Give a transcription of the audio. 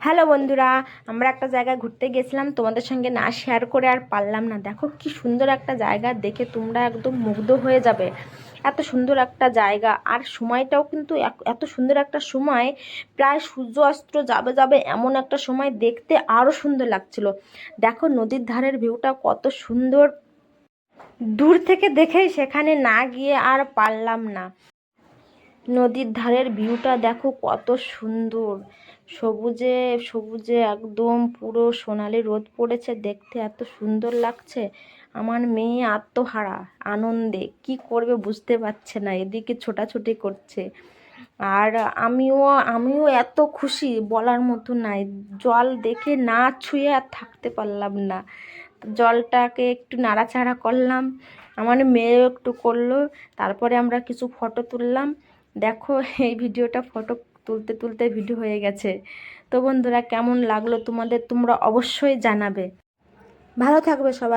Hello বন্ধুরা, আমরা একটা জায়গায় ঘুরতে গেছিলাম, তোমাদের সঙ্গে না শেয়ার করে আর পারলাম না। দেখো কি সুন্দর একটা জায়গা, দেখে তোমরা একদম মুগ্ধ হয়ে যাবে। এত সুন্দর একটা জায়গা, আর সময়টাও কিন্তু এত সুন্দর একটা সময়, প্রায় সূর্য অস্ত যাবে যাবে এমন একটা সময় দেখতে আরও সুন্দর লাগছিল। দেখো নদীর ধারের ভিউটা কত সুন্দর। দূর থেকে দেখেই সেখানে না গিয়ে আর পারলাম না। নদীর ধারের ভিউটা দেখো কত সুন্দর। সবুজে সবুজে একদম পুরো সোনালি রোদ পড়েছে, দেখতে এত সুন্দর লাগছে। আমার মেয়ে আত্মহারা, আনন্দে, কি করবে বুঝতে পারছে না, এদিকে ছোটাছুটি করছে। আর আমিও আমিও এত খুশি বলার মতো নাই, জল দেখে না ছুঁয়ে আর থাকতে পারলাম না। জলটাকে একটু নাড়াচাড়া করলাম, আমার মেয়েও একটু করল, তারপরে আমরা কিছু ফটো তুললাম। দেখো, এই ভিডিওটা ফটো তুলতে তুলতে ভিডিও হয়ে গেছে। তো বন্ধুরা, কেমন লাগল তোমাদের তোমরা অবশ্যই জানাবে। ভালো থাকবে সবাই।